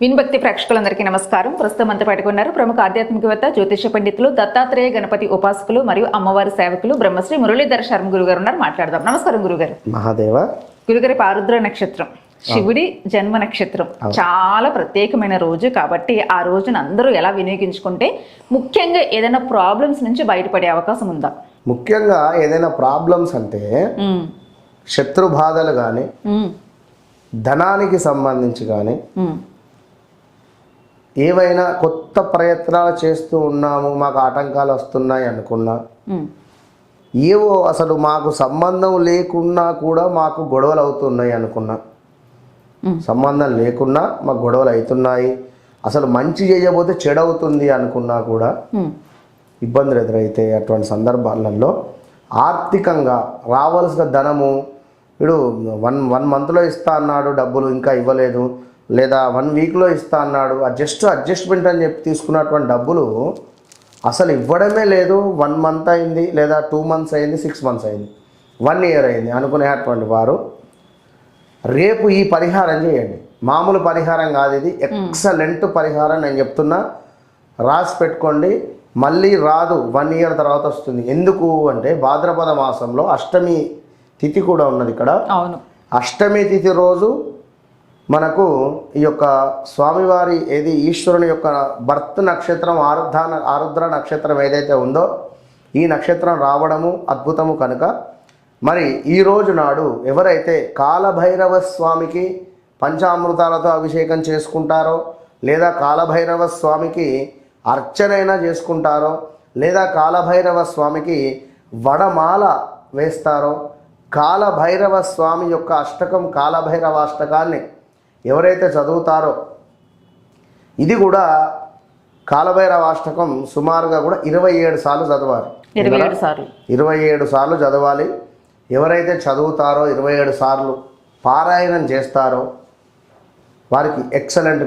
విన్భక్తి ప్రేక్షకులందరికీ నమస్కారం. ప్రస్తుతం మనతో పాటుగా ఉన్నారు ప్రముఖ ఆధ్యాత్మికవేత్త జ్యోతిష పండితులు దత్తాత్రేయ గణపతి ఉపాసకులు మరియు అమ్మవారి సేవకులు బ్రహ్మశ్రీ మురళీధర శర్మ గురుగారు ఉన్నారు. మాట్లాడదాం. నమస్కారం గురుగారు. మహాదేవ. గురుగారి పారుద్ర నక్షత్రం శివుడి జన్మ నక్షత్రం. చాలా ప్రత్యేకమైన రోజు కాబట్టి ఆ రోజున అందరూ ఎలా వినియోగించుకుంటే ముఖ్యంగా ఏదైనా ప్రాబ్లమ్స్ నుంచి బయటపడే అవకాశం ఉందా? ముఖ్యంగా ఏదైనా ప్రాబ్లమ్స్ అంటే శత్రు బాధలు కానీ ధనానికి సంబంధించి కానీ ఏవైనా కొత్త ప్రయత్నాలు చేస్తూ ఉన్నాము మాకు ఆటంకాలు వస్తున్నాయి అనుకున్నా ఏవో అసలు మాకు సంబంధం లేకున్నా కూడా మాకు గొడవలు అవుతున్నాయి అనుకున్నా. సంబంధం లేకున్నా మాకు గొడవలు అవుతున్నాయి. అసలు మంచి చేయబోతే చెడవుతుంది అనుకున్నా కూడా ఇబ్బందులు ఎదురైతే అటువంటి సందర్భాలలో ఆర్థికంగా రావాల్సిన ధనము ఇప్పుడు వన్ వన్ మంత్లో ఇస్తా అన్నాడు డబ్బులు ఇంకా ఇవ్వలేదు. లేదా వన్ వీక్లో ఇస్తా అన్నాడు. జస్ట్ అడ్జస్ట్మెంట్ అని చెప్పి తీసుకున్నటువంటి డబ్బులు అసలు ఇవ్వడమే లేదు. వన్ మంత్ అయింది లేదా టూ మంత్స్ అయింది సిక్స్ మంత్స్ అయింది. వన్ ఇయర్ అయింది అనుకునేటువంటి వారు రేపు ఈ పరిహారం చేయండి. మామూలు పరిహారం కాదు ఇది. ఎక్సలెంట్ పరిహారం నేను చెప్తున్నా. రాసి పెట్టుకోండి. మళ్ళీ రాదు. వన్ ఇయర్ తర్వాత వస్తుంది. ఎందుకు అంటే భాద్రపద మాసంలో అష్టమి తిథి కూడా ఉన్నది ఇక్కడ. అవును. అష్టమి తిథి రోజు మనకు ఈ యొక్క స్వామివారి ఏది ఈశ్వరుని యొక్క భర్త్ నక్షత్రం ఆరుద్ర ఆరుద్ర నక్షత్రం ఏదైతే ఉందో ఈ నక్షత్రం రావడము అద్భుతము కనుక. మరి ఈ రోజు నాడు ఎవరైతే కాలభైరవ స్వామికి పంచామృతాలతో అభిషేకం చేసుకుంటారో లేదా కాలభైరవ స్వామికి అర్చనైనా చేసుకుంటారో లేదా కాలభైరవ స్వామికి వడమాల వేస్తారో కాలభైరవ స్వామి యొక్క అష్టకం కాలభైరవ అష్టకాన్ని ఎవరైతే చదువుతారో ఇది కూడా కాలభైరవ అష్టకం సుమారుగా కూడా ఇరవై ఏడు సార్లు చదవాలి. ఇరవై ఏడు సార్లు. ఇరవై ఏడు సార్లు చదవాలి. ఎవరైతే చదువుతారో ఇరవై ఏడు సార్లు పారాయణం చేస్తారో వారికి ఎక్సలెంట్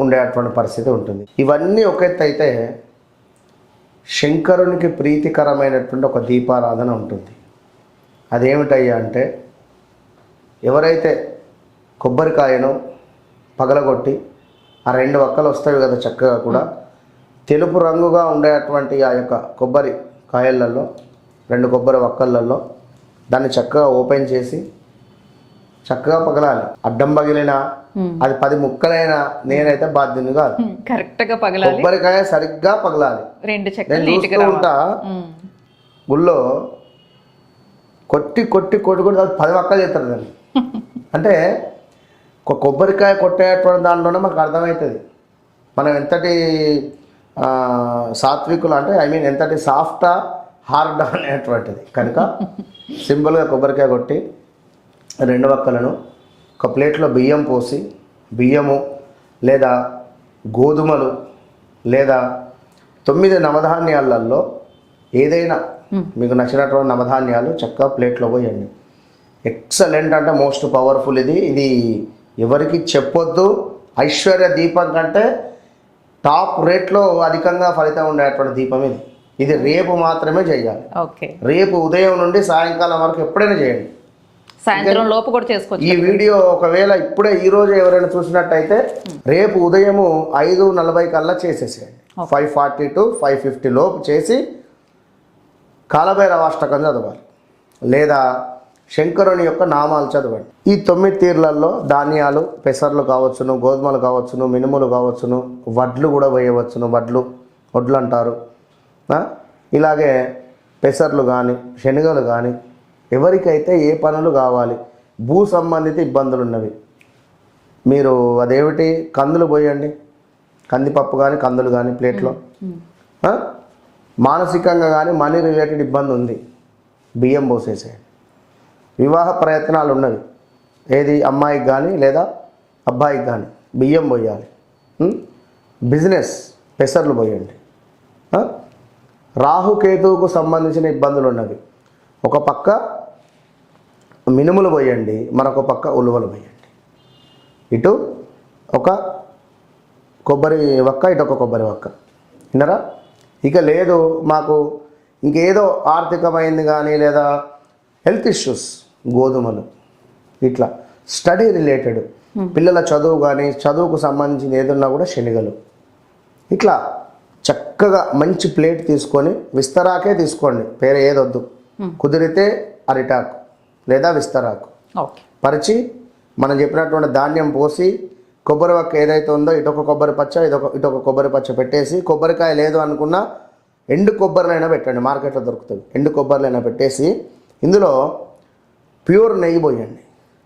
ఉండేటువంటి పరిస్థితి ఉంటుంది. ఇవన్నీ ఒక ఎత్తు అయితే శంకరునికి ప్రీతికరమైనటువంటి ఒక దీపారాధన ఉంటుంది. అదేమిటయ్యా అంటే ఎవరైతే కొబ్బరికాయను పగలగొట్టి ఆ రెండు వక్కలు వస్తాయి కదా చక్కగా కూడా. తెలుపు రంగుగా ఉండేటువంటి ఆ యొక్క కొబ్బరి కాయలలో రెండు కొబ్బరి వక్కలలో దాన్ని చక్కగా ఓపెన్ చేసి చక్కగా పగలాలి. అడ్డం పగిలినా అది పది ముక్కలైనా నేనైతే బాధ్యుని కాదు. కరెక్ట్గా పగలాలి. కొబ్బరికాయ సరిగ్గా పగలాలి. రెండు చూస్తూ ఉంటా గుళ్ళో కొట్టి కొట్టి కొట్టి కొట్టి అది పది వక్కలు చేస్తారు దాన్ని. అంటే ఒక కొబ్బరికాయ కొట్టేటువంటి దాంట్లోనే మనకు అర్థమవుతుంది. మనం ఎంతటి సాత్వికులు అంటే ఐ మీన్ ఎంతటి సాఫ్టా హార్డ్ అనేటువంటిది. కనుక సింపుల్గా కొబ్బరికాయ కొట్టి రెండు వక్కలను ఒక ప్లేట్లో బియ్యం పోసి బియ్యము లేదా గోధుమలు లేదా తొమ్మిది నవధాన్యాలలో ఏదైనా మీకు నచ్చినటువంటి నవధాన్యాలు చక్కగా ప్లేట్లో పోయండి. ఎక్సలెంట్ అంటే మోస్ట్ పవర్ఫుల్ ఇది. ఇది ఎవరికి చెప్పొద్దు. ఐశ్వర్య దీపం కంటే టాప్ రేట్లో అధికంగా ఫలితం ఉండేటువంటి దీపం ఇది. ఇది రేపు మాత్రమే చేయాలి. ఓకే. రేపు ఉదయం నుండి సాయంకాలం వరకు ఎప్పుడైనా చేయండి. సాయంత్రం లోపు కూడా చేసుకోవచ్చు ఈ వీడియో ఒకవేళ ఇప్పుడే ఈ రోజు ఎవరైనా చూసినట్టయితే రేపు ఉదయము ఐదు నలభై కల్లా చేసేసేయండి. Five forty to five fifty లోపు చేసి కాలభైరవ అష్టకం చదవాలి. లేదా శంకరుని యొక్క నామాలు చదవండి. ఈ తొమ్మిది తీర్లలో ధాన్యాలు పెసర్లు కావచ్చును గోధుమలు కావచ్చును మినుములు కావచ్చును వడ్లు కూడా వేయవచ్చును. వడ్లు వడ్లు అంటారు? ఇలాగే పెసర్లు కానీ శనగలు కానీ ఎవరికైతే ఏ పనులు కావాలి భూ సంబంధిత ఇబ్బందులు ఉన్నవి మీరు అదేమిటి? కందులు పోయండి. కందిపప్పు కానీ కందులు కానీ ప్లేట్లో? మానసికంగా కానీ మనీ రిలేటెడ్ ఇబ్బంది ఉంది. బియ్యం పోసేసేయండి. వివాహ ప్రయత్నాలు ఉన్నవి. ఏది అమ్మాయికి కానీ లేదా అబ్బాయికి కానీ బియ్యం పోయాలి. బిజినెస్ పెసర్లు పోయండి. రాహుకేతువుకు సంబంధించిన ఇబ్బందులు ఉన్నవి. ఒక పక్క మినుములు పోయండి మరొక పక్క ఉలువలు పోయండి. ఇటు ఒక కొబ్బరి వక్క ఇటు ఒక కొబ్బరి వక్క. విన్నారా? ఇక లేదు మాకు ఇంకేదో ఆర్థికమైంది కానీ లేదా హెల్త్ ఇష్యూస్. గోధుమలు. ఇట్లా స్టడీ రిలేటెడ్. పిల్లల చదువు కానీ చదువుకు సంబంధించిన ఏదున్నా కూడా శనిగలు. ఇట్లా చక్కగా మంచి ప్లేట్ తీసుకొని విస్తరాకే తీసుకోండి. వేరే ఏదొద్దు. కుదిరితే అరిటాకు లేదా విస్తరాకు. పరిచి మనం చెప్పినటువంటి ధాన్యం పోసి కొబ్బరి వక్క ఏదైతే ఉందో ఇటొక కొబ్బరి పచ్చ ఇదొక ఇటొక కొబ్బరి పచ్చ పెట్టేసి కొబ్బరికాయ లేదు అనుకున్నా ఎండు కొబ్బరిలైనా పెట్టండి. మార్కెట్లో దొరుకుతుంది. ఎండు కొబ్బరిలైనా పెట్టేసి ఇందులో ప్యూర్ నెయ్యి పోయండి.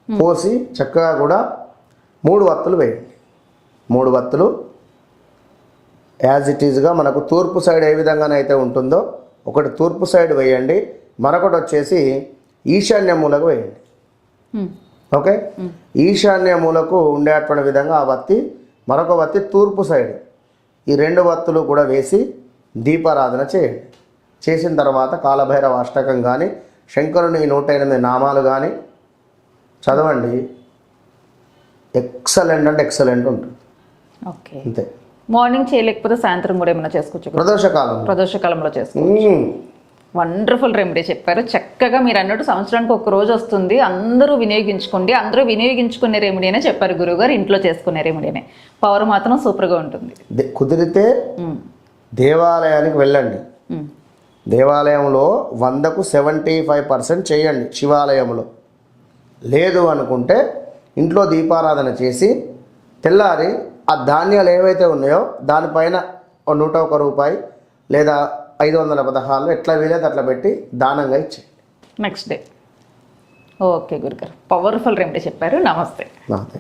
పోసి చక్కగా కూడా మూడు వత్తులు వేయండి. మూడు వత్తులు. యాజ్ ఇట్ ఈజ్గా మనకు తూర్పు సైడ్ ఏ విధంగానైతే ఉంటుందో ఒకటి తూర్పు సైడ్ వేయండి. మరొకటి వచ్చేసి ఈశాన్య మూలకు వేయండి. ఓకే ఈశాన్య మూలకు ఉండేటువంటి విధంగా ఆ వత్తి మరొక వత్తి తూర్పు సైడ్. ఈ రెండు వత్తులు కూడా వేసి దీపారాధన చేయండి. చేసిన తర్వాత కాలభైరవ అష్టకం కానీ శంకరుని నూట ఎనిమిది నామాలు కానీ చదవండి. ఎక్సలెంట్ అంటే ఎక్సలెంట్ ఉంటుంది. ఓకే. అంతే. మార్నింగ్ చేయలేకపోతే సాయంత్రం కూడా ఏమైనా చేసుకోవచ్చు? ప్రదోషకాలం ప్రదోషకాలంలో చేసుకో మ్మ్. వండర్ఫుల్ రెమెడీ చెప్పారు. చక్కగా మీరు అన్నట్టు సంవత్సరానికి ఒక రోజు వస్తుంది. అందరూ వినియోగించుకోండి. అందరూ వినియోగించుకునే రెమెడీ అనే చెప్పారు గురువుగారు. ఇంట్లో చేసుకునే రెమెడీనే పవర్ మాత్రం సూపర్గా ఉంటుంది. కుదిరితే. దేవాలయానికి వెళ్ళండి. దేవాలయంలో వందకు సెవెంటీ ఫైవ్ పర్సెంట్ చేయండి శివాలయంలో. లేదు అనుకుంటే ఇంట్లో దీపారాధన చేసి తెల్లారి ఆ ధాన్యాలు ఏవైతే ఉన్నాయో దానిపైన నూట ఒక రూపాయి లేదా ఐదు వందల పదహారులు ఎట్లా వీలైతే అట్లా పెట్టి దానంగా ఇచ్చేయండి. నెక్స్ట్ డే ఓకే గురుగారు పవర్ఫుల్ రెమెడీ చెప్పారు. నమస్తే నాదే